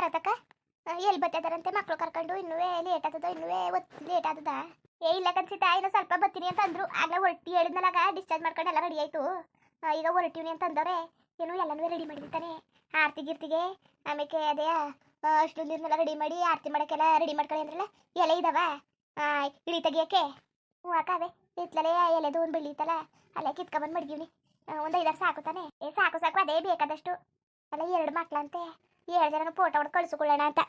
ಭಾರತಕ್ಕ ಎಲ್ಲಿ ಬತ್ತದಾರಂತೆ ಮಕ್ಳು ಕರ್ಕೊಂಡು? ಇನ್ನೂ ಲೇಟ್ ಆತದ, ಇನ್ನೂ ಲೇಟ್ ಆತದ? ಏ, ಇಲ್ಲ ಕನ್ಸಿತ ಇನ್ನು ಸ್ವಲ್ಪ ಬತ್ತೀನಿ ಅಂತ ಅಂದ್ರು. ಆಗ್ಲೇ ಹೊರಟಿ ಹೇಳಿದ್ನಲಾಗ ಡಿಸ್ಚಾರ್ಜ್ ಮಾಡ್ಕೊಂಡು ಎಲ್ಲ ರೆಡಿ ಆಯ್ತು. ಈಗ ಹೊರಟಿವ್ನಿ ಅಂತ ಅಂದವ್ರೆ. ಏನು ಎಲ್ಲನೂ ರೆಡಿ ಮಾಡಿರ್ತಾನೆ ಆರ್ತಿ ಗಿರ್ತಿಗೆ ಆಮೇಲೆ ಅದೇ ಅಷ್ಟು ನೀರ್ನೆಲ್ಲ ರೆಡಿ ಮಾಡಿ ಆರತಿ ಮಾಡೋಕ್ಕೆಲ್ಲ ರೆಡಿ ಮಾಡ್ಕೊಳ್ಳಿ ಅಂದ್ರಲ್ಲ, ಎಲೆ ಇದಾವ? ಇಳಿ ತೆಗಿಯೋಕ್ಕೆ? ಹ್ಞೂ ಅಕ್ಕಾವೆ ಇತ್ತಲೇ ಎಲೆದು ಒಂದು ಬೆಳೀತಲ್ಲ, ಅಲ್ಲೇ ಕಿತ್ಕೊಂಬಂದು ಮಡ್ಗಿವ್ನಿ. ಒಂದು ಐದಾರು ಸಾಕು ತಾನೆ? ಏ, ಸಾಕು ಸಾಕು, ಅದೇ ಬೇಕಾದಷ್ಟು. ಅಲ್ಲ, ಎರಡು ಮಕ್ಳಂತೆ. ಏಳು ಜನ ಫೋಟೋ ಹೊಡೆದು ಕಳಿಸ್ಕೊಳ್ಳೋಣ ಅಂತ.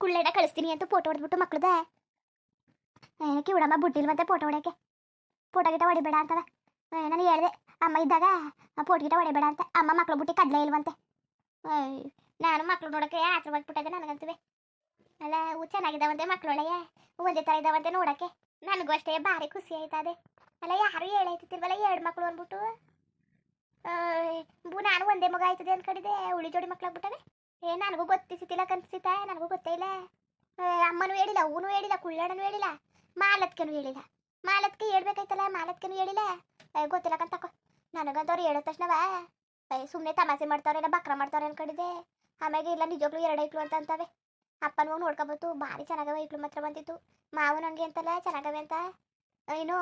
ಕುಳ್ಳೇನ ಕಳಿಸ್ತೀನಿ ಅಂತ ಫೋಟೋ ಹೊಡೆದ್ಬಿಟ್ಟು ಮಕ್ಳದ. ಏನಕ್ಕೆ ಉಡಮ್ಮ ಬುಟ್ಟಿಲ್ವಂತೆ ಫೋಟೋ ಹೊಡೆಯಕ್ಕೆ ಫೋಟೋ ಗಿಟ ಹೊಡಿಬೇಡ ಅಂತವ. ನಾನು ಹೇಳಿದೆ, ಅಮ್ಮ ಇದ್ದಾಗ ಫೋಟೋ ಗಿಟ ಹೊಡಿಬೇಡ ಅಂತ. ಅಮ್ಮ ಮಕ್ಳು ಬುಟ್ಟಿ ಕಡ್ಲೆ ಇಲ್ವಂತೆ. ನಾನು ಮಕ್ಳು ನೋಡೋಕೆ ಆತ್ರವಾಗಿಬಿಟ್ಟಿದೆ ನನಗಂತವೆ. ಅಲ್ಲ ಅವು ಚೆನ್ನಾಗಿದ್ದಾವಂತೆ ಮಕ್ಳೊಳಗೆ. ಒಂದೇ ಥರ ಇದ್ದಾವಂತೆ ನೋಡಕ್ಕೆ. ನನಗೂ ಅಷ್ಟೇ ಭಾರಿ ಖುಷಿ ಆಯ್ತದೆ. ಅಲ್ಲ, ಯಾರು ಹೇಳೈತಿರ್ವಲ್ಲ ಎರಡು ಮಕ್ಳು ಅಂದ್ಬಿಟ್ಟು? ಬು, ನಾನು ಒಂದೇ ಮಗ ಆಯ್ತದೆ ಅಂದ್ಕೊಂಡಿದ್ದೆ ಉಳಿ ಜೋಡಿ ಮಕ್ಳಾಗ್ಬಿಟ್ಟವೆ ಏ ನನಗೂ ಗೊತ್ತಿಸಿತಿಲ್ಲ ಕನ್ಸಿತ ನನಗೂ ಗೊತ್ತೇ ಇಲ್ಲ ಅಮ್ಮನೂ ಹೇಳಿಲ್ಲ ಅವನು ಹೇಳಿಲ್ಲ ಕುಳ್ಳಣ್ಣನೂ ಹೇಳಿಲ್ಲ ಮಾಲತ್ಕನು ಹೇಳಿಲ್ಲ. ಮಾಲತ್ಕೆ ಹೇಳ್ಬೇಕಾಯ್ತಲ್ಲ ಮಾಲತ್ಕನು ಹೇಳಿಲ್ಲ. ಗೊತ್ತಿಲ್ಲ ಕಂತಕೋ ನನಗಂತವ್ರು ಹೇಳಿದ ತಕ್ಷಣವ ಸುಮ್ಮನೆ ತಮಾಷೆ ಮಾಡ್ತಾವ್ರೆ ಇಲ್ಲ ಬಕ್ರ ಮಾಡ್ತಾವ್ರೆ ಅನ್ಕೊಂಡಿದ್ದೆ. ಆಮ್ಯಾಗ ಇಲ್ಲ ನಿಜವಾಗ್ಲೂ ಎರಡು ಐಕ್ಳು ಅಂತ ಅಂತವೆ. ಅಪ್ಪನೂ ನೋಡ್ಕೊಬತ್ತು ಭಾರಿ ಚೆನ್ನಾಗವ ಐಕ್ಳು ಮಾತ್ರ ಬಂದಿತ್ತು ಮಾವು ಹಂಗೆ ಅಂತಲ್ಲ ಚೆನ್ನಾಗವೆ ಅಂತ. ಏನು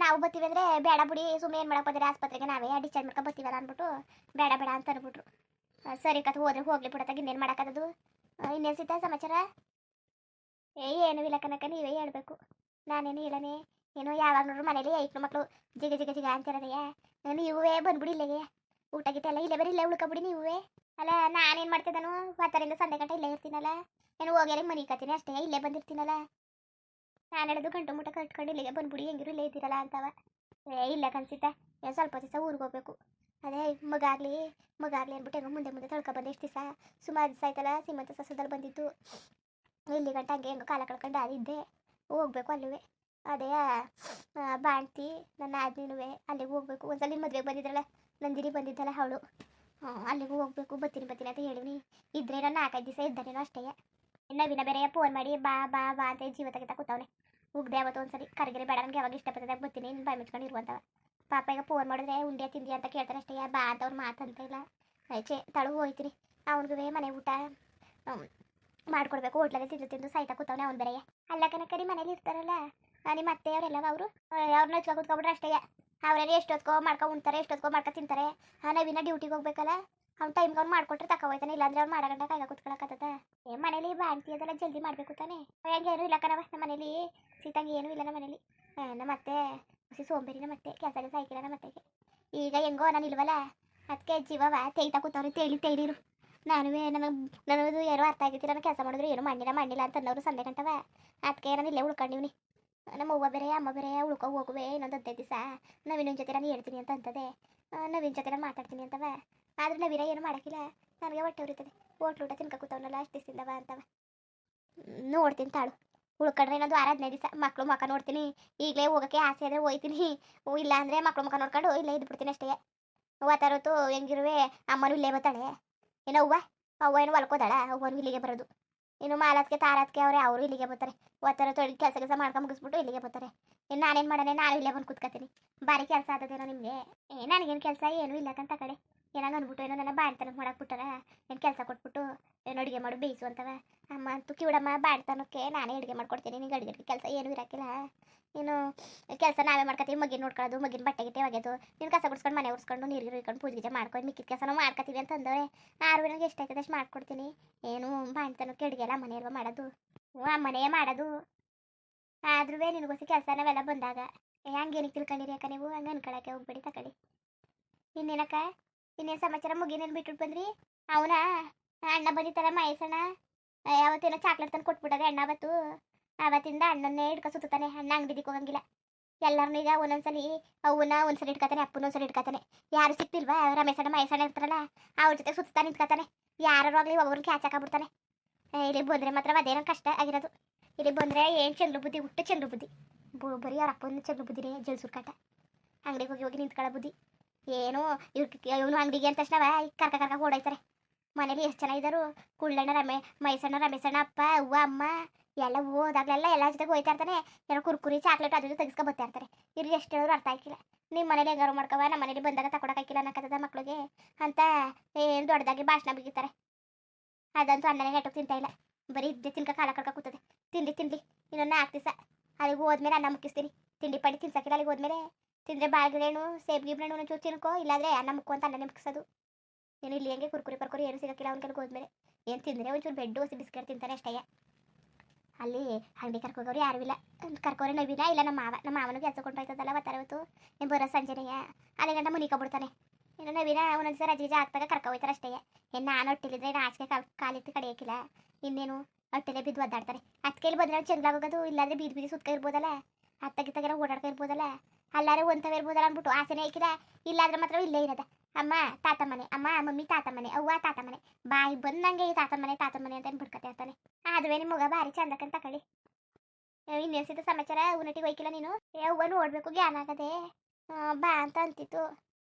ನಾವು ಬರ್ತೀವಿ ಅಂದರೆ ಬೇಡ ಬಿಡಿ ಸುಮ್ಮನೆ ಏನು ಮಾಡಕ್ ಬಂದರೆ ಆಸ್ಪತ್ರೆಗೆ ನಾವೇ ಡಿಸ್ಚಾರ್ಜ್ ಮಾಡ್ಕೊಂಡು ಬರ್ತೀವಲ್ಲ ಅಂದ್ಬಿಟ್ಟು ಬೇಡ ಬೇಡ ಅಂತ ಅನ್ಬಿಟ್ರು ಆ, ಸರಿ ಕತ್ ಹೋದ್ರೆ ಹೋಗ್ಲಿ ಬಿಡತ್ತಾಗ ಇನ್ನೇನು ಮಾಡೋಕ್ಕದು ಇನ್ನೇನು ಸಿದ್ಧ ಸಮಾಚಾರ? ಏ, ಏನು ಇಲ್ಲ ಕನಕ, ನೀವೇ ಹೇಳ್ಬೇಕು. ನಾನೇನು ಇಲ್ಲನೇ. ಏನೋ ಯಾವಾಗ ನೋಡ್ರು ಮನೇಲಿ ಐಕ್ಳು ಮಕ್ಕಳು ಜಿಗ ಜಿಗ ಜಿಗ ಅಂತಿರೋದಯ್ಯ. ನೀವೇ ಬಂದ್ಬಿಡಿ ಇಲ್ಲಿಗೆ. ಊಟ ಗಿಟ ಎಲ್ಲ ಇಲ್ಲೇ ಬರೀ ಇಲ್ಲೇ ಉಳ್ಕೊಬಿಡಿ ನೀವೇ. ಅಲ್ಲ, ನಾನೇನು ಮಾಡ್ತಿದ್ದಾನು? ಹತ್ತರಿಂದ ಸಂಜೆ ಗಂಟೆ ಇಲ್ಲೇ ಇರ್ತೀನಲ್ಲ. ಏನು ಹೋಗ್ಯಾರ ಮನೆ ಕತ್ತೀನಿ ಅಷ್ಟೇ, ಇಲ್ಲೇ ಬಂದಿರ್ತೀನಲ್ಲ. ನಾನು ಹೇಳೋದು ಗಂಟು ಮುಟ್ಟ ಕಟ್ಕೊಂಡು ಇಲ್ಲಿಗೆ ಬಂದ್ಬಿಡಿ ಹೆಂಗಿರು ಇಲ್ಲೇ ಇದ್ದೀರಲ್ಲ ಅಂತವ. ಏ, ಇಲ್ಲ ಏನು ಸ್ವಲ್ಪ ದಿವಸ ಊರಿಗೆ ಹೋಗ್ಬೇಕು. ಅದೇ ಮಗ ಆಗಲಿ ಮಗ ಆಗಲಿ ಅಂದ್ಬಿಟ್ಟು ಹೆಂಗೋ ಮುಂದೆ ಮುಂದೆ ತಳ್ಕೊ ಬಂದೆ. ಎಷ್ಟು ದಿವಸ ಸುಮಾರು ದಿವಸ ಆಯ್ತಲ್ಲ ಸೀಮಂತ ಸಸದಲ್ಲಿ ಬಂದಿತ್ತು ಇಲ್ಲಿ ಗಂಟ ಹಂಗೆ ಹೆಂಗೋ ಕಾಲ ಕಳ್ಕೊಂಡು ಅದಿದ್ದೆ ಹೋಗ್ಬೇಕು ಅಲ್ಲೂ ಅದೇ ಬಾಣ್ತಿ ನನ್ನ ಆದ್ನಿನುವೆ ಅಲ್ಲಿಗೆ ಹೋಗ್ಬೇಕು. ಒಂದ್ಸಲ ಮದುವೆಗೆ ಬಂದಿದ್ರಲ್ಲ ನಂದಿರಿ ಬಂದಿದ್ದಲ್ಲ ಅವಳು. ಅಲ್ಲಿಗೂ ಹೋಗ್ಬೇಕು. ಬತ್ತೀನಿ ಬತ್ತೀನಿ ಅಂತ ಹೇಳಿನಿ ಇದ್ರೆ ನಾನು ನಾಲ್ಕೈದು ದಿವಸ ಇದ್ದಾನೇನೋ ಅಷ್ಟೇ. ನವೀನ ಬೇರೆ ಫೋನ್ ಮಾಡಿ, ಬಾ ಬಾ ಬಾ ಅಂತ ಜೀವ ತೆಗಿತಾ ಕೂತವನೆ. ಉಗ್ದೆ ಅವತ್ತು ಒಂದ್ಸರಿ. ಕರಗಿರಿ ಬೇಡ, ನನಗೆ ಯಾವಾಗ ಇಷ್ಟಪಟ್ಟದಾಗ ಬತ್ತೀನಿ ಬಾಯ್ ಮುಚ್ಕೊಂಡು ಇರುವಂತವ ಪಾಪ ಈಗ ಫೋನ್ ಮಾಡಿದ್ರೆ, ಉಂಡೆ ತಿಂದಿ ಅಂತ ಕೇಳ್ತಾರೆ ಅಷ್ಟೇ ಬಾ ಅಂತ ಅವ್ರು ಮಾತಂತ ಇಲ್ಲ. ಚೇ ತಳು ಹೋಯ್ತ್ರಿ. ಅವನಿಗೂ ಮನೆ ಊಟ ಮಾಡ್ಕೊಡ್ಬೇಕು. ಹೋಟ್ಲಲ್ಲಿ ತಿಂದು ತಿಂದು ಸೈತ ಕೂತವನೇ ಅವ್ನು ಬೇರೆ ಅಲ್ಲ ಕನಕರಿ ಮನೇಲಿ ಇರ್ತಾರಲ್ಲ ನಾನು ಮತ್ತೆ ಅವರೆಲ್ಲ ಅವರು? ಅವ್ರನ್ನ ಹಚ್ಕೊ ಕೂತ್ಕೊಬಿಟ್ರೆ ಅಷ್ಟೇ, ಅವರೆಲ್ಲ ಎಷ್ಟೊತ್ಕೋ ಮಾಡ್ಕೊ ಉಣ್ತಾರೆ, ಎಷ್ಟೊತ್ಕೋ ಮಾಡ್ಕೊ ತಿಂತಾರೆ. ನವೀನ ಡ್ಯೂಟಿಗೆ ಹೋಗ್ಬೇಕಲ್ಲ, ಅವ್ನು ಟೈಮ್ಗೆ ಅವ್ನು ಮಾಡ್ಕೊಟ್ರೆ ತಕ ಹೋಯ್ತಾನೆ, ಇಲ್ಲಾಂದ್ರೆ ಅವ್ನು ಮಾಡಗಂಡ ಕಾಯ್ಗ ಕೂತ್ಕೊಳಕತ್ತದ. ಏ, ಮನೇಲಿ ಬಾಣ್ತಿ ಅದೆಲ್ಲ ಜಲ್ದಿ ಮಾಡಬೇಕು ತಾನೆ. ಹೆಂಗೆ ಏನೂ ಇಲ್ಲ ಕಣವ ನಮ್ಮ ಮನೇಲಿ ಸೀತಂಗೆ ಏನೂ ಇಲ್ಲ ನಮ್ಮ ಮನೇಲಿ ನಮ್ಮ ಅತ್ತೆ ಹುಸಿ ಸೋಂಬೇರಿನ ಮತ್ತೆ ಕೆಲಸ ಕೆಲಸ ಆಯ್ಕಿಲ್ಲ ನಮ್ಮ ಈಗ ಹೆಂಗೋ ನಾನು ಇಲ್ವಲ್ಲ ಅದಕ್ಕೆ ಜೀವವ ತೇಯ್ತಾ ಕೂತವ್ರಿ ತೇಳಿ ತೇಳಿರು ನಾನುವೇ ನನಗೆ ನನಗೆ ಏನೋ ಅರ್ಥ ಆಗಿತ್ತು ನಾನು ಕೆಲಸ ಮಾಡಿದ್ರು ಏನು ಮಣ್ಣಿಲ್ಲ ಮಣ್ಣಿಲ್ಲ ಅಂತ ಅನ್ನೋರು ಸಂದೆ ಗಂಟವ ಅದಕ್ಕೆ ನಾನು ಇಲ್ಲೇ ಉಳ್ಕೊಂಡಿವ್ನಿ ನಮ್ಮ ಅವ್ವ ಬೇರೆ ಅಮ್ಮ ಬೇರೆ ಉಳ್ಕೊ ಹೋಗುವೆ ಇನ್ನೊಂದು ಹದಿನೈದು ದಿವಸ ನವೀನ ಜೊತೆ ನಾನು ಹೇಳ್ತೀನಿ ಅಂತ ಅಂತದೆ ನವೀನ ಜೊತೆ ನಾನು ಮಾತಾಡ್ತೀನಿ ಅಂತವ ಆದ್ರೆ ನವೀನ ಏನು ಮಾಡೋಕ್ಕಿಲ್ಲ ನನಗೆ ಹೊಟ್ಟೆ ಉರಿತದೆ ಹೋಟ್ಲು ಊಟ ತಿನ್ಕ ಕೂತವನಲ್ಲ ಅಷ್ಟು ದಿವಸದಿಂದವ ಅಂತವ ನೋಡ್ತೀನಿ ತಾಳು ಉಳ್ಕೊಂಡ್ರೆ ಇನ್ನೊಂದು ವಾರ ಹದಿನೈದು ದಿವಸ ಮಕ್ಳು ಮುಖ ನೋಡ್ತೀನಿ. ಈಗಲೇ ಹೋಗೋಕ್ಕೆ ಆಸೆ ಆದರೆ ಹೋಯ್ತೀನಿ. ಇಲ್ಲ ಅಂದರೆ ಮಕ್ಕಳು ಮುಖ ನೋಡ್ಕೊಂಡು ಇಲ್ಲೇ ಇದ್ಬಿಡ್ತೀನಿ ಅಷ್ಟೇ. ಅವತ್ತರತ್ತು ಹೆಂಗಿರುವೆ? ಅಮ್ಮನೂ ಇಲ್ಲೇ ಬರ್ತಾಳೆ. ಏನೋ ಅವ್ವ? ಅವ್ವ ಏನು ಹೊಲ್ಕೋದಾಳ ಅವ್ವನು ಇಲ್ಲಿಗೆ ಬರೋದು. ಇನ್ನು ಮಾಲತ್ಗೆ ತಾರತ್ಗೆ ಅವರೇ, ಅವರು ಇಲ್ಲಿಗೆ ಬರ್ತಾರೆ. ಒತ್ತಾರ ತೊಳಿ ಕೆಲಸ ಕೆಲಸ ಮಾಡ್ಕೊಂಡು ಮುಗಿಸ್ಬಿಟ್ಟು ಇಲ್ಲಿಗೆ ಬರ್ತಾರೆ. ಇನ್ನು ನಾನೇನು ಮಾಡೋಣ? ನಾನು ಇಲ್ಲೇ ಬಂದು ಕೂತ್ಕೋತೀನಿ ಬಾರಿ ಕೆಲಸ ಆದದೇನೋ ನಿಮಗೆ. ನನಗೇನು ಕೆಲಸ? ಏನೂ ಇಲ್ಲ ಕಂತ ಕಡೆ. ಏನಾಗ ಅಂದ್ಬಿಟ್ಟು, ಏನೋ ನನ್ನ ತನಕ ಮಾಡಕ್ಕೆ ಬಿಟ್ಟಾರ ಏನು ಕೆಲಸ ಕೊಟ್ಬಿಟ್ಟು, ಏನು ಅಡುಗೆ ಮಾಡು ಬೇಯಿಸು ಅಂತವ. ಅಮ್ಮ ಅಂತೂ ಕಿವಿಡಮ್ಮ, ಬಾಣ್ತನಕ್ಕೆ ನಾನೇ ಅಡುಗೆ ಮಾಡ್ಕೊಡ್ತೀನಿ ನಿಂಗೆ ಅಡುಗೆ ಕೆಲಸ ಏನೂ ಇರಕಿಲ್ಲ. ನೀನು ಕೆಲಸ ನಾವೇ ಮಾಡ್ಕೊತೀವಿ ಮಗಿನ ನೋಡ್ಕೊಳ್ಳೋದು ಮಗಿನ ಬಟ್ಟೆ ಗಿಟ್ಟೆ ಒಗೆದು, ನೀನು ಕಸ ಗುಡ್ಸ್ಕೊಂಡು, ಮನೆ ಉಡ್ಸ್ಕೊಂಡು ನೀರು ಇರ್ಕೊಂಡು ಪೂಜೆ ಗೀಜೆ ಮಾಡ್ಕೊಂಡು, ಮಿಕ್ಕಿದ ಕೆಲಸ ಮಾಡ್ಕೊತೀವಿ ಅಂತ ಅಂದವ್ರೆ ಆರು ನನಗೆ ಎಷ್ಟು ಆಯ್ತದೆ ಅಷ್ಟು ಮಾಡ್ಕೊಡ್ತೀನಿ. ಏನು ಬಾಣ್ತನಕ್ಕೆ ಅಡುಗೆ ಎಲ್ಲ ಮನೆ ಅಲ್ವಾ ಮಾಡೋದು ಅಮ್ಮನೇ ಮಾಡೋದು. ಆದ್ರೂ ನಿನಗೋಸಿ ಕೆಲಸ ನಾವೆಲ್ಲ ಬಂದಾಗ. ಹಂಗೇನಿಗೆ ತಿಳ್ಕೊಂಡಿರಿ ಅಕ್ಕ ನೀವು? ಹಂಗೆ ಅನ್ಕೊಳಕ್ಕೆ ಹೋಗ್ಬೇಡಿ ತಕೊಳ್ಳಿ ಇನ್ನೇನಕ್ಕ? ಇನ್ನೇನು ಸಮಾಚಾರ ಮುಗಿನೇನು ಬಿಟ್ಬಿಟ್ಟು ಬಂದ್ರಿ? ಅವನ ಅಣ್ಣ ಬಂದಿತ್ತಲ್ಲ ಮಹೇಶಣ್ಣ. ಯಾವತ್ತೇನೋ ಚಾಕ್ಲೇಟ್ ತಂದು ಕೊಟ್ಬಿಟ್ಟದೆ ಅಣ್ಣ ಅವತ್ತು. ಅವತ್ತಿಂದ ಅಣ್ಣನ್ನೇ ಹಿಡ್ಕೊ ಸುತ್ತಾನೆ ಅಣ್ಣ ಅಂಗಡಿಗೆ ಹೋಗಂಗಿಲ್ಲ. ಎಲ್ಲರನ್ನೂ ಈಗ ಒಂದೊಂದ್ಸಲಿ ಅವನ್ನ ಒಂದ್ಸಲ ಇಟ್ಕೊತಾನೆ ಅಪ್ಪನ ಒಂದ್ಸಲ ಇಟ್ಕೊತಾನೆ ಯಾರು ಸಿಕ್ತಿಲ್ವಾ? ರಮೇಶಣ್ಣ, ಮಹೇಶಣ್ಣ ಇರ್ತಾರಲ್ಲ, ಅವ್ರ ಜೊತೆ ಸುತ್ತಾನೆ ನಿಂತ್ಕೊತಾನೆ. ಯಾರು ಆಗಲಿ ಒಬ್ಬರು ಕ್ಯಾಚ್ ಹಾಕಬಿಡ್ತಾನೆ. ಇಲ್ಲಿ ಬಂದ್ರೆ ಮಾತ್ರ ಅದೇನೋ ಕಷ್ಟ ಆಗಿರೋದು. ಇಲ್ಲಿ ಬಂದ್ರೆ ಏನ್ ಚಂದ್ರ ಬುದ್ಧಿ, ಹುಟ್ಟು ಚಂದ್ರ ಬುದ್ಧಿ. ಬರೀ ಅವ್ರ ಅಪ್ಪನ ಚಂದ್ರ ಬುದ್ಧಿನೇ ಜಲ್ಸೂರ್ ಕಾಟ ಅಂಗಡಿಗೆ ಹೋಗಿ ಹೋಗಿ ನಿಂತ್ಕೊಳ್ಳೋ ಬುದ್ಧಿ. ಏನು ಇವನು ಅಂಗಡಿಗೆ ಅಂತ ತಕ್ಷಣ ಕರ್ಕ ಕರ್ಕ ಓಡಾಯ್ತಾರೆ. ಮನೇಲಿ ಎಷ್ಟು ಜನ ಇದ್ದರು? ಕುಳ್ಳಣ್ಣ, ರಮೇ ಮೈಸಣ್ಣ, ರಮೇಶಣ್ಣ, ಅಪ್ಪ, ಅವ್ವ, ಅಮ್ಮ, ಎಲ್ಲ ಹೋದಾಗಲೆಲ್ಲ ಎಲ್ಲ ಜೊತೆಗೆ ಹೋಯ್ತಾ ಇರ್ತಾನೆ. ಏನೋ ಕುರ್ಕುರಿ, ಚಾಕ್ಲೇಟ್ ಅದು ತೆಗೆಸ್ಕೊ ಬರ್ತಾ ಇರ್ತಾರೆ. ಇವ್ರಿಗೆ ಎಷ್ಟು ಹೇಳಿದ್ರು ಅರ್ಥ ಆಯ್ಕಿಲ್ಲ ನಿಮ್ಮ ಮನೇಲಿ ಹೆಂಗಾರು ಮಾಡ್ಕವ ನಮ್ಮ ಮನೇಲಿ ಬಂದಾಗ ತಕೊಡಕ್ಕಾಗಿಲ್ಲ ಅನ್ನಕತ್ತದ ಮಕ್ಳಿಗೆ ಅಂತ ಏನು ದೊಡ್ಡದಾಗಿ ಭಾಷಣ ಬಿಗಿತಾರೆ. ಅದಂತೂ ಅನ್ನನೇ ನೆಟ್ಟಗೆ ತಿಂತಾ ಇಲ್ಲ. ಬರೀ ಇದ್ದೇ ತಿನ್ಕ ಕಾಲ ಕಡ್ಕ ಕೂತದೆ. ತಿಂಡಿ ತಿನ್ಲಿ, ಇನ್ನೊಂದು ನಾಲ್ಕು ದಿವಸ. ಅಲ್ಲಿಗೆ ಹೋದ್ಮೇಲೆ ಅನ್ನ ಮುಕ್ಕಿಸ್ತೀನಿ. ತಿಂಡಿ ಪಡಿ ತಿನ್ಸಕ್ಕಿಲ್ಲ, ಅಲ್ಲಿಗೆ ಹೋದ್ಮೇಲೆ ತಿಂದರೆ ಸೇಬ್ ಗಿಬ್ರೇನು ಒಂಚೂರು ತಿನ್ಕೋ, ಇಲ್ಲಾಂದ್ರೆ ಅನ್ನ ಮುಕ್ಕು ಅಂತ ಅನ್ನ ಮುಕ್ಸೋದು ಏನು ಇಲ್ಲಿ ಹೆಂಗೆ ಕುರ್ಕುರಿ ಪರ್ಕುರಿ ಏನು ಸಿಗಕ್ಕಿಲ್ಲ ಅವ್ನ ಕೆಲ್ಗೆ ಹೋದ್ಮೇಲೆ. ಏನು ತಿಂದರೆ ಒಂಚೂರು ಬೆಡ್ಡು ಹಸಿ ಬಿಸ್ಕೆಟ್ ತಿಂತಾನೆ ಅಷ್ಟೇ. ಅಲ್ಲಿ ಅಂಗಡಿ ಕರ್ಕೋಗೋರು ಯಾರು ಇಲ್ಲ. ಕರ್ಕೋರೆ ನವಿನ ಇಲ್ಲ ನಮ್ಮ ಮಾವ, ನಮ್ಮ ಮಾವನಿಗೆ ಕೆಲಸ ಕೊಂಡೋಯ್ತದಲ್ಲ ಬರ್ತಾರೆ ಇವತ್ತು ಏನು ಬರೋ ಸಂಜೆನೆಯ ಅಲ್ಲಿ ಗಂಟ ಮುನಿಕೊಬಿಡ್ತಾನೆ ಇನ್ನು ನವೀನ ಒಂದೊಂದು ರಜೆ ಅಜ್ಜಿಜ ಆಗ್ತಾಗ ಕರ್ಕೊ ಹೋಯ್ತಾರೆ ಅಷ್ಟೇ. ಏನು ನಾನು ಹೊಟ್ಟಿಲಿದ್ರೆ ಆಚೆಗೆ ಕಾಲು, ಕಾಲಿತ್ತು ಕಡಿಯೋಕ್ಕಿಲ್ಲ. ಇನ್ನೇನು ಹೊಟ್ಟೆಲೆ ಬಿದ್ದು ಒದ್ದಾಡ್ತಾರೆ. ಅತ್ಕೇಲಿ ಬಂದ್ರೆ ಚೆಂದಾಗೋಗೋದು ಇಲ್ಲಾಂದ್ರೆ ಬೀದಿ ಬೀದಿ ಸುತ್ತ ಇರ್ಬೋದಲ್ಲ. ಅತ್ತಗಿತ್ತಾಗೆಲ್ಲ ಓಡಾಡ್ಕ ಇರ್ಬೋದಲ್ಲ. ಅಲ್ಲಾರೆ ಒಂಥವ ಇರ್ಬೋದಲ್ಲ ಅಂದ್ಬಿಟ್ಟು ಆಸೆನೇ ಇಕ್ಕಿದ. ಇಲ್ಲಾದ್ರೆ ಮಾತ್ರ ಇಲ್ಲೇ ಇರದ. ಅಮ್ಮ ತಾತ ಮನೆ ಅಮ್ಮ, ಮಮ್ಮಿ ತಾತ ಮನೆ ಅವ್ವ ತಾತ ಮನೆ ಬಾಯಿ ಬಂದಂಗೆ ಈ ತಾತ ಮನೆ ತಾತ ಮನೆ ಅಂತ ಅನ್ಬಿಡ್ಕತೆ ಇರ್ತಾನೆ ಆದ್ವೇ ನಿಮ್ಮ ಮಗ, ಭಾರಿ ಚಂದಕ್ಕಂತ ತಕೊಳ್ಳಿ ಇನ್ನೇಸಿದ ಸಮಾಚಾರ? ಉನ್ನಟಿಗೆ ಹೋಯ್ಕಿಲ್ಲ ನೀನು? ಅವ್ವ ನೋಡ್ಬೇಕು, ಜ್ಞಾನ ಆಗದೆ. ಬಾ ಅಂತ ಅಂತಿತ್ತು.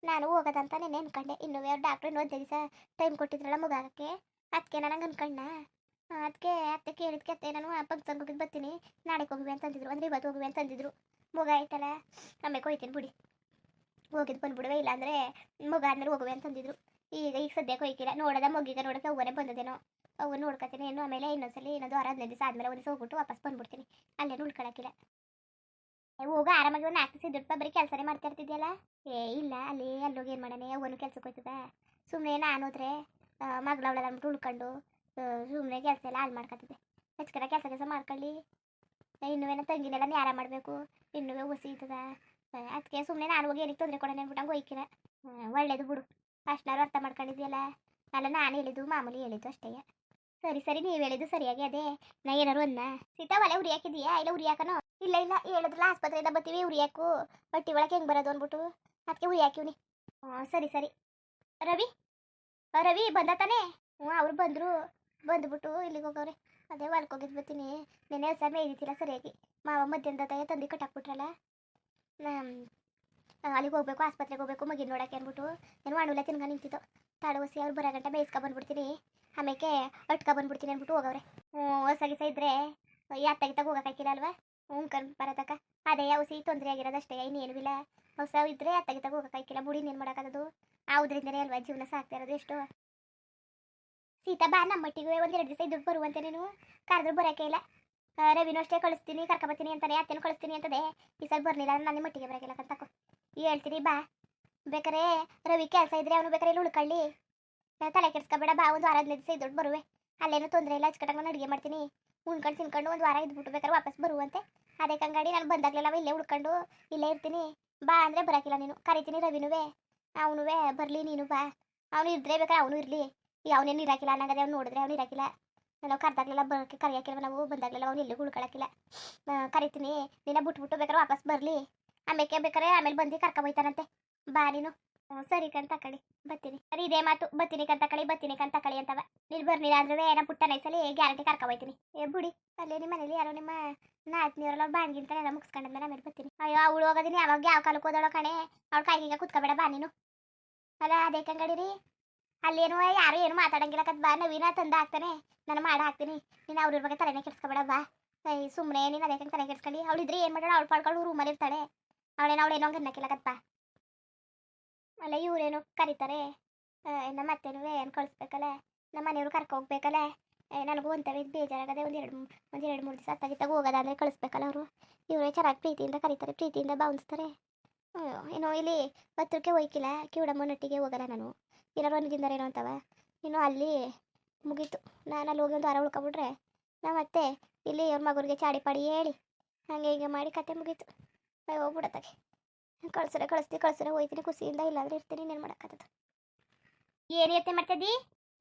ನಾನು ಹೋಗದಂತ ನೆನೆ ಅನ್ಕೊಂಡೆ. ಇನ್ನೂ ಡಾಕ್ಟ್ರ್ ಇನ್ನೊಂದು ದಿವಸ ಟೈಮ್ ಕೊಟ್ಟಿದ್ರಲ್ಲ ಮುಗಾಗಕ್ಕೆ ಅದಕ್ಕೆ ನನಗೆ ಅನ್ಕಂಡ ಅದಕ್ಕೆ ಅತ್ತೆ ಕೇಳಿದ್ಕೆ ಅತ್ತೆ, ನಾನು ಫಂಕ್ಷನ್ಗೆ ಹೋಗಿದ್ದು ಬರ್ತೀನಿ. ನಾಳೆಗೆ ಹೋಗುವೆ ಅಂತಂದಿದ್ರು ಅಂದ್ರೆ ಇವತ್ತು ಹೋಗುವೆ ಅಂತ ಅಂದಿದ್ರು. ಮಗ ಆಯ್ತಲ್ಲ? ಆಮೇಲೆ ಕೊಯ್ತೀನಿ ಬಿಡಿ. ಹೋಗಿದ್ ಬಂದ್ಬಿಡುವೆ ಇಲ್ಲಾಂದ್ರೆ ಮಗ ಆದ್ಮೇಲೆ ಹೋಗುವೆ ಅಂತ ಅಂದಿದ್ರು ಈಗ ಈಗ ಸದ್ಯಕ್ಕೆ ಹೋಯ್ಕಿಲ್ಲ ನೋಡದ ಮಗಿಗ ನೋಡಕ್ಕೆ ಅವನೇ ಬಂದದೇನೋ. ಅವ್ರು ನೋಡ್ಕೊತೀನಿ ಏನು ಆಮೇಲೆ ಇನ್ನೊಂದ್ಸಲಿ ಇನ್ನೊಂದು ವಾರ ಹದಿನೈದು ದಿವಸ ಆದ್ಮೇಲೆ ಒಂದು ಹೋಗ್ಬಿಟ್ಟು ವಾಪಸ್ ಬಂದ್ಬಿಡ್ತೀನಿ. ಅಲ್ಲೇನು ಉಳ್ಕೊಳಕ್ಕಿಲ್ಲ. ಏ, ಹೋಗ ಆರಾಮಾಗಿ ಒಂದು ನಾಲ್ಕು ದುಡ್ಡು ಬರೀ ಕೆಲಸನೇ ಮಾಡ್ತಾ ಇರ್ತಿದ್ಯಲ್ಲ? ಏ ಇಲ್ಲ ಅಲ್ಲಿ ಅಲ್ಲೋಗಿ ಏನು ಮಾಡೋಣ? ಅವನು ಕೆಲ್ಸಕ್ಕೆ ಹೋಯ್ತದ? ಸುಮ್ಮನೆ ನಾನು ಹೋದ್ರೆ ಮಗ್ಳ ಅಂದ್ಬಿಟ್ಟು ಉಳ್ಕೊಂಡು ಸುಮ್ಮನೆ ಕೆಲಸ ಎಲ್ಲ ಹಾಳು ಮಾಡ್ಕೊತಿದ್ದೆ. ಹೆಚ್ಚು ಕೆಲಸ ಕೆಲಸ ಮಾಡ್ಕೊಳ್ಳಿ? ಇನ್ನೂ ಏನೋ ತಂಗಿನೆಲ್ಲ ನ್ಯಾರ ಮಾಡಬೇಕು ಇನ್ನುವೇ ಹುಸಿ ಅದಕ್ಕೆ ಸುಮ್ಮನೆ ನಾನು ಹೋಗಿ ಏನಕ್ಕೆ ತೊಂದರೆ ಕೊಡೋಣ ಅಂದ್ಬಿಟ್ಟು ಹಂಗೆ ಹೋಯ್ಕಿನ. ಒಳ್ಳೇದು ಬಿಡು. ಅಷ್ಟನಾರು ಅರ್ಥ ಮಾಡ್ಕೊಂಡಿದ್ಯಲ್ಲ? ಅಲ್ಲ, ನಾನು ಹೇಳಿದ್ದು, ಮಾಮೂಲಿ ಹೇಳಿದ್ದು ಅಷ್ಟೇ. ಸರಿ ಸರಿ, ನೀವು ಹೇಳಿದ್ದು ಸರಿಯಾಗಿ ಅದೇ. ನಾ ಏನಾರು ಅನ್ನ ಸೀತಾ, ಒಲೆ ಉರಿಯಾಕಿದೀಯಾ ಇಲ್ಲ ಉರಿಯಾಕನೋ ಇಲ್ಲ ಇಲ್ಲ, ಹೇಳಿದ್ರಲ್ಲ ಆಸ್ಪತ್ರೆಯಿಂದ ಬರ್ತೀವಿ ಉರಿಯಾಕು ಬಟ್ಟಿ ಒಳಗೆ ಹೆಂಗೆ ಬರೋದು ಅಂದ್ಬಿಟ್ಟು ಅದಕ್ಕೆ ಉರಿಯಾಕಿವ್ನಿ ಹ್ಞೂ ಸರಿ ಸರಿ. ರವಿ? ರವಿ ಬಂದ ತಾನೇ? ಹ್ಞೂ ಅವ್ರು ಬಂದರು. ಬಂದ್ಬಿಟ್ಟು ಇಲ್ಲಿಗೆ ಹೋಗವ್ರೆ. ಅದೇ ಹೊಲ್ಕೋಗಿದ್ ಬರ್ತೀನಿ ನೆನೆ ಸಹ ಮೇಯ್ದಿತ್ತಿಲ್ಲ ಸರಿಯಾಗಿ. ಮಾವ ಮಧ್ಯಾಹ್ನದ ತಂದು ಕಟ್ಟಾಕ್ಬಿಟ್ರಲ್ಲ. ಅಲ್ಲಿಗೆ ಹೋಗ್ಬೇಕು, ಆಸ್ಪತ್ರೆಗೆ ಹೋಗ್ಬೇಕು, ಮಗಿನ ನೋಡಕ್ಕೆ ಅಂದ್ಬಿಟ್ಟು. ನಾನು ಅಣುಲ ತಿನ್ಕ ನಿಂತಿತ್ತು ತಾಡುವಸಿ ಅವ್ರು ಬರೋ ಗಂಟೆ ಮೇಯ್ಸ್ಕೊ ಬಂದ್ಬಿಡ್ತೀನಿ. ಆಮೇಲೆ ಅಟ್ಕ ಬಂದ್ಬಿಡ್ತೀನಿ ಅಂದ್ಬಿಟ್ಟು ಹೋಗವ್ರೆ. ಹ್ಞೂ, ಹೊಸ ಗಿಸ ಇದ್ರೆ ಯಾತ್ತಾಗಿತ್ತಾಗ ಹೋಗಕ್ಕಾಗಿಲ್ಲ ಅಲ್ವಾ? ಹ್ಞೂ, ಕಣ್, ಬರತಕ್ಕ. ಅದೇ ಔಸಿ ತೊಂದರೆ ಆಗಿರೋದು ಅಷ್ಟೇ ಇನ್ನೇನು ಇಲ್ಲ. ಹೊಸ ಇದ್ರೆ ಅತ್ತಾಗಿತ್ತಾಗ ಹೋಗಕ್ಕಾಗಿಲ್ಲ ಬುಡಿ ಇನ್ನೇನು ಆ ಆದ್ರಿಂದನೇ ಅಲ್ವಾ ಜೀವನ ಸಾಕ್ತಾ ಇರೋದು ಎಷ್ಟು? ಸೀತಾ, ಬಾ, ನಮ್ಮ ಮಟ್ಟಿಗೆ ಒಂದು ಎರಡು ದಿವಸ ಇದ್ದು ಬರುವಂತೆ ನೀನು. ಕರೆದ್ರು ಬರೋಕೆ ಇಲ್ಲ. ರವಿನೂ ಅಷ್ಟೇ ಕಳಿಸ್ತೀನಿ ಕರ್ಕೊಬತ್ತೀನಿ ಅಂತಾನೆ. ಅತ್ತೆನೂ ಕಳಿಸ್ತೀನಿ ಅಂತದೆ. ಈ ಸಲ ಬರ್ಲಿಲ್ಲ ನನ್ನ ಮಟ್ಟಿಗೆ ಬರೋಕಿಲ್ಲ ಈ ಹೇಳ್ತೀನಿ, ಬಾ. ಬೇಕಾರೆ ರವಿ ಕೆಲಸ ಇದ್ರೆ ಅವನು ಬೇಕಾರೆ ಇಲ್ಲಿ ಉಳ್ಕೊಳ್ಳಿ. ತಲೆ ಕೆಡ್ಸ್ಕೊಬೇಡ, ಬಾ, ಒಂದು ವಾರ ಹದಿನೈದು ದಿವಸ ಇದ್ದು ಬರುವೆ. ಅಲ್ಲೇನು ತೊಂದರೆ ಇಲ್ಲ, ಅಚ್ಚಕಟ್ಟಾಗ ನಾನು ಅಡುಗೆ ಮಾಡ್ತೀನಿ. ಉಣ್ಕೊಂಡು ತಿನ್ಕೊಂಡು ಒಂದು ವಾರ ಇದ್ಬಿಟ್ಟು ಬೇಕಾದ್ರೆ ವಾಪಸ್ ಬರುವಂತೆ. ಅದೇ ಕಂಗಾಡಿ ನಾನು ಬಂದಾಗಲೆಲ್ಲ ಇಲ್ಲೇ ಉಳ್ಕೊಂಡು, ಇಲ್ಲೇ ಇರ್ತೀನಿ. ಬಾ ಅಂದರೆ ಬರೋಕಿಲ್ಲ ನೀನು. ಕರಿತೀನಿ ರವಿನುವೆ, ಅವನುವೇ, ಬರಲಿ ನೀನು ಬಾ. ಅವನು ಇದ್ರೆ ಬೇಕಾದ್ರೆ ಅವನು ಇರಲಿ. ಅವನೇನು ಇರಾಕಿಲ್ಲ, ಅನ್ನಂಗದೆ ಅವ್ನು ನೋಡಿದ್ರೆ ಅವ್ನು ಇರಾಕಿಲ್ಲ. ನಾವು ಕರ್ದಾಗ್ಲೆಲ್ಲ ಬರೋಕ್ಕೆ ಕರಿಯಾಕಿಲ್ಲ, ನಾವು ಬಂದಾಗಲಿಲ್ಲ ಅವ್ನು ಎಲ್ಲಿಗೂ ಉಳ್ಕೊಳಕಿಲ್ಲ ಕರಿತೀನಿ, ನಿನ್ನ ಬಿಟ್ಬಿಟ್ಟು ಬೇಕಾದ್ರೆ ವಾಪಸ್ ಬರಲಿ. ಆಮೇಲೆ ಬೇಕಾರೆ ಆಮೇಲೆ ಬಂದು ಕರ್ಕೊಬೋಯ್ತಾನಂತೆ. ಬಾ ನೀನು. ಸರಿ ಕಣ್ ಕಳಿ ಬತ್ತೀನಿ ಸರಿ, ಇದೇ ಮಾತು. ಬತ್ತೀನಿ ಕಣ್ ಕಳಿ ಬತ್ತೀನಿ ಕಣ್ ಕಳಿ ಅಂತವ. ನೀನು ಬರ್ಲಿಲ್ಲ ಅಂದ್ರೆ ನಮ್ಮ ಪುಟ್ಟ ನೈಸಲ್ಲಿ ಗ್ಯಾರಂಟಿ ಕರ್ಕೊಬೋಯ್ತೀನಿ. ಏ, ಬುಡಿ, ಅಲ್ಲೇ ನಿಮ್ಮ ಮನೇಲಿ ಯಾರೋ ನಿಮ್ಮ ನಾಲ್ಕನೇವರೆಲ್ಲ ಬಾಣ್ಗಿಂತ ಎಲ್ಲ ಮುಗಿಸ್ಕೊಂಡ್ಮೇಲೆ ಆಮೇಲೆ ಬರ್ತೀನಿ. ಅಯ್ಯೋ, ಅವಳು ಹೋಗೋದಿನಿ ಯಾವಾಗ ಯಾವ ಕಾಲಕ್ಕೆ ಹೋದಳು ಕಣೆ. ಅವಳು ಕಾಯಿಗೆ ಕುತ್ಕೋಬೇಡ, ಬಾ ನೀನು. ಅಲ್ಲ, ಅದೇ ಕಂಗಡಿರಿ ಅಲ್ಲೇನು ಯಾರು ಏನು ಮಾತಾಡಂಗಿಲ್ಲ ಕತ್ ಬಾ, ನವೀನ ತಂದ ಹಾಕ್ತಾನೆ. ನಾನು ಮಾಡ ಹಾಕ್ತೀನಿ. ನೀನು ಅವ್ರ ಬಗ್ಗೆ ತಲೆನೇ ಕೆಡ್ಸ್ಕೊಬೇಡ, ಬಾ. ಸುಮ್ಮನೆ ನೀನು ಅದೇ ತಲೆ ಕೆಡ್ಸ್ಕೊಂಡು? ಇದ್ರೆ ಏನು ಮಾಡೋಣ ಅವ್ಳು ಪಾಡ್ಕೊಂಡು ರೂಮಲ್ಲಿ ಇರ್ತಾಳೆ. ಅವಳೇನು ಅವಳೇನೋ ಹಂಗೆ ಅನ್ನಕ್ಕಿಲ್ಲ ಕತ್ ಬಾ. ಅಲ್ಲ ಇವ್ರೇನು ಕರೀತಾರೆ. ನಮ್ಮ ಅತ್ತೆನೂ ಏನು ಕಳಿಸ್ಬೇಕಲ್ಲ? ನಮ್ಮ ಮನೆಯವ್ರು ಕರ್ಕೊ ಹೋಗ್ಬೇಕಲ್ಲ? ನನಗೂ ಒಂಥರ ಇದು ಬೇಜಾರಾಗದೆ ಒಂದು ಎರಡು ಒಂದು ಎರಡು ಮೂರು ದಿವಸ ಅತ್ತಾಗಿತ್ತಾಗ ಹೋಗೋದಾದ್ರೆ ಕಳಿಸ್ಬೇಕಲ್ಲ ಅವರು. ಇವರೇ ಚೆನ್ನಾಗಿ ಪ್ರೀತಿಯಿಂದ ಕರೀತಾರೆ, ಪ್ರೀತಿಯಿಂದ ಭಾವಿಸ್ತಾರೆ ಏನೋ ಇಲ್ಲಿ ಹತ್ತಿರಕ್ಕೆ ಹೋಯ್ಕಿಲ್ಲ, ಕಿವಡಮ್ಮನೊಟ್ಟಿಗೆ ಹೋಗಲ್ಲ ನಾನು. ಏನಾರು ಅನ್ಗಿಂದಾರೇನೋ ಅಂತವ. ಇನ್ನು ಅಲ್ಲಿ ಮುಗೀತು. ನಾನು ಅಲ್ಲಿ ಹೋಗಿ ಒಂದು ವಾರ ಉಳ್ಕೊಬಿಟ್ರೆ ನಾ ಅತ್ತೆ ಇಲ್ಲಿ ಅವ್ರ ಮಗುರಿಗೆ ಚಾಡಿ ಪಾಡಿ ಹೇಳಿ ಹಾಗೆ ಹೀಗೆ ಮಾಡಿ ಕತೆ ಮುಗೀತು. ಅಯ್ಯೋ, ಹೋಗ್ಬಿಡತ್ತಾಗೆ. ಕಳ್ಸರೆ ಕಳಿಸ್ತೀನಿ ಕಳ್ಸರೆ ಹೋಯ್ತೀನಿ, ಖುಷಿಯಿಂದ ಇಲ್ಲಾಂದ್ರೆ ಇರ್ತೀನಿ ಏನು ಮಾಡೋಕ್ಕಾಗದು ಏನು ಯೋಚನೆ ಮಾಡ್ತದಿ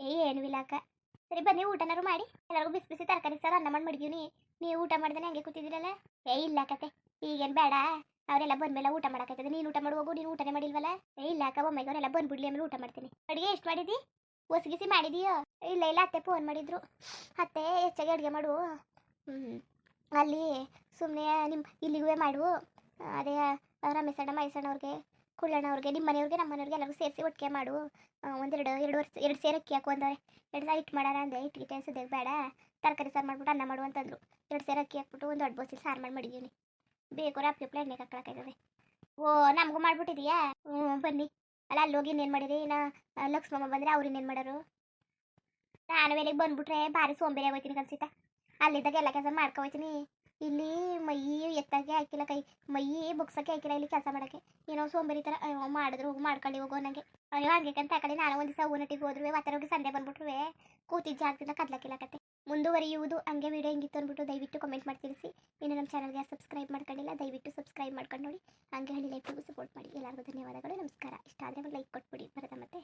ಏಯ್ ಏನು ಇಲ್ಲ ಸರಿ, ಬನ್ನಿ ಊಟನಾರು ಮಾಡಿ. ಎಲ್ಲರಿಗೂ ಬಿಸಿ ಬಿಸಿ ತರಕಾರಿ ಸರ್ ಅನ್ನ ಮಾಡಿ ಮಡಗಿವ್ನಿ. ನೀವು ಊಟ ಮಾಡ್ದೇನೆ ಹಂಗೆ ಕೂತಿದ್ದೀರಲ್ಲ ಏ, ಇಲ್ಲ ಕತೆ. ಈಗೇನು ಬೇಡ. ಅವರೆಲ್ಲ ಬಂದ್ಮೇಲೆ ಊಟ ಮಾಡಕ್ಕಾಯ್ತದೆ. ನೀನು ಊಟ ಮಾಡುವಾಗ ನೀನು ಊಟನೇ ಮಾಡಿಲ್ವಲ್ಲ? ಇಲ್ಲ ಅಕ್ಕ ಒಮ್ಮೆಗೆ ಅವರೆಲ್ಲ ಬಂದ್ಬಿಡ್ಲಿ ಆಮೇಲೆ ಊಟ ಮಾಡ್ತೀನಿ. ಅಡುಗೆ ಎಷ್ಟು ಮಾಡಿದಿ? ಒಸಗಿಸಿ ಮಾಡಿದೀಯೋ? ಇಲ್ಲ ಇಲ್ಲ, ಅತ್ತೆ ಫೋನ್ ಮಾಡಿದ್ರು. ಅತ್ತೆ, ಹೆಚ್ಚಾಗಿ ಅಡುಗೆ ಮಾಡು. ಅಲ್ಲಿ ಸುಮ್ಮನೆ ನಿಮ್ಮ ಇಲ್ಲಿಗೂ ಮಾಡು. ಅದೇ ರಮೇಶಣ್ಣ ಮಹೇಶಣ್ಣವ್ರಿಗೆ ಕುಳ್ಳಣ್ಣವ್ರಿಗೆ ನಿಮ್ಮ ಮನೆಯವ್ರಿಗೆ ನಮ್ಮ ಮನೆಯವ್ರಿಗೆ ಎಲ್ಲರಿಗೂ ಸೇರಿಸಿ ಒಟ್ಟಿಗೆ ಮಾಡು. ಒಂದೆರಡು ಎರಡು ವರ್ಷ, ಎರಡು ಸೇರು ಅಕ್ಕಿ ಹಾಕು ಅಂದವ್ರೆ. ಎರಡು ಸಾವಿರ ಹಿಟ್ಟು ಮಾಡೋಣ ಅಂದೆ. ಹಿಟ್ಟು ಗಿಟ್ಟು ಸದ್ಯಕ್ಕೆ ಬೇಡ. ತರಕಾರಿ ಸಾರು ಮಾಡ್ಬಿಟ್ಟು ಅನ್ನ ಮಾಡು ಅಂತಂದ್ರು. ಎರಡು ಸೇರು ಅಕ್ಕಿ ಹಾಕ್ಬಿಟ್ಟು ಒಂದು ದೊಡ್ಡ ಬೋಸಿ ಸಾರು ಮಾಡಿ ಮಡಗಿವ್ನಿ. ಬೇಕು ರಪ್ಪಿ ಪ್ಲೇಟ್ ಎಣ್ಣೆ ಹಾಕ್ಕೊಳಕ್ಕಾಯ್ತದೆ ಓ ನಮಗೂ ಮಾಡ್ಬಿಟ್ಟಿದೀಯಾ? ಹ್ಞೂ ಬನ್ನಿ. ಅಲ್ಲ, ಅಲ್ಲಿ ಹೋಗಿ ಇನ್ನೇನು ಮಾಡಿರಿ? ನಾ ಲಕ್ಷ್ಮಮ್ಮ ಬಂದರೆ ಅವ್ರು ಇನ್ನೇನು ಮಾಡೋರು? ನಾನು ವೇಳೆಗೆ ಬಂದ್ಬಿಟ್ರೆ ಭಾರಿ ಸೋಂಬೇರಿ ಆಗೋಯ್ತೀನಿ ಕನ್ಸಿತ ಅಲ್ಲಿದ್ದಾಗ ಎಲ್ಲ ಕೆಲಸ ಮಾಡ್ಕೊ ಇಲ್ಲಿ ಮೈ ಎತ್ತಾಗೆ ಹಾಕಿಲ್ಲ, ಕೈ ಮೈ ಬುಕ್ಸಕ್ಕೆ ಹಾಕಿಲ್ಲ ಇಲ್ಲಿ ಕೆಲಸ ಮಾಡಕ್ಕೆ. ಏನೋ ಸೋಂಬೇರಿ ತರ ಅಯ್ಯೋ ಮಾಡಿದ್ರು, ಹೋಗಿ ಮಾಡ್ಕೊಳ್ಳಿ ಹೋಗೋ ನನಗೆ ಅಯ್ಯೋ ಹಂಗೆ ಕಂತ ಕಡೆ ನಾನು ಒಂದು ದಿವಸ ಊನಟ್ಟಿಗೆ ಹೋದ್ರು ಮತ್ತೆ ಹೋಗಿ ಸಂಡೆ ಬಂದ್ಬಿಟ್ರುವೆ. ಕೂತಿದ್ದ ಜಾಗದಿಂದ ಕದ್ಲಕ್ಕಿಲ್ಲ ಕತೆ. ಮುಂದುವರಿಯುವುದು ಹಂಗೆ ವಿಡಿಯೋ ಹೆಂಗಿತ್ತು ಅಂದ್ಬಿಟ್ಟು ದಯವಿಟ್ಟು ಕಮೆಂಟ್ ಮಾಡಿ ತಿಳಿಸಿ. ಇನ್ನು ನಮ್ಮ ಚಾನಲ್ಗೆ ಸಬ್ಸ್ಕ್ರೈಬ್ ಮಾಡ್ಕೊಂಡಿಲ್ಲ, ದಯವಿಟ್ಟು ಸಬ್ಸ್ಕ್ರೈಬ್ ಮಾಡ್ಕೊಂಡು ನೋಡಿ. ಹಂಗೆ ಹಳ್ಳಿ ಲೈಫಿಗೂ ಸಪೋರ್ಟ್ ಮಾಡಿ. ಎಲ್ಲರಿಗೂ ಧನ್ಯವಾದಗಳು, ನಮಸ್ಕಾರ. ಇಷ್ಟ ಆದರೆ ಲೈಕ್ ಕೊಟ್ಬಿಡಿ. ಬರೋದ ಮತ್ತೆ.